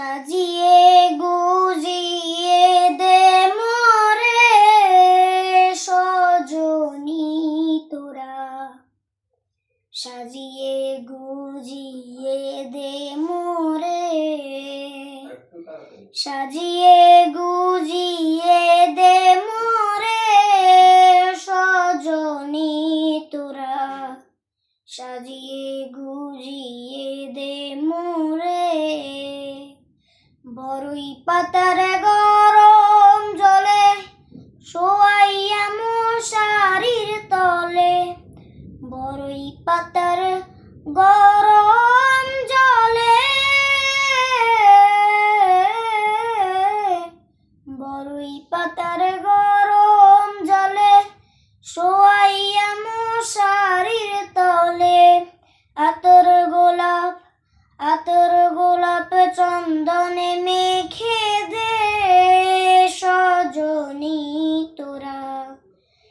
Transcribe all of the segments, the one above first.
সাজিয়ে গুজিয়ে দে মোরে সজনি তোরা। সাজিয়ে গুজিয়ে দে মোরে। সাজিয়ে গুজিয়ে দে মোরে সজনী তোরা। সাজিয়ে গুজিয়ে দে মোরে বড়ই পাতার গরম জলে শোয়াইয়া মশারির তলে। বড়ই পাতার গরম জলে বড়ই পাতার গরম জলে শোয়াইয়া মশারির তলে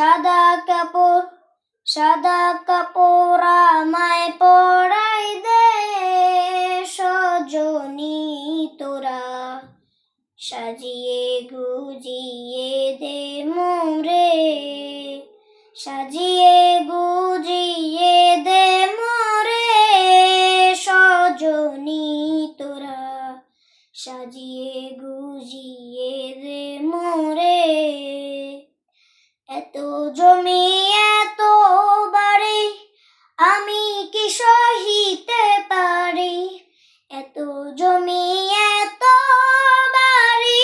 সাদা কাপড় সাদা কাপড় আমায় পরাই দে সজনী তোরা। সাজিয়ে গুজিয়ে দে মোরে, সাজিয়ে গুজিয়ে দে মোরে সজনী তোরা। সাজিয়ে গুজিয়ে দে মোরে। এত জমি, এত বাড়ি, আমি কি সহিতে পারি? এত জমি, এত বাড়ি,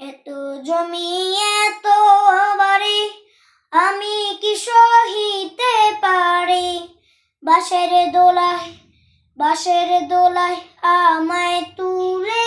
এত জমি, এত বাড়ি, আমি কি সহিতে পারি? বাসের দোলায় বাসের দোলায় আমায় তুলে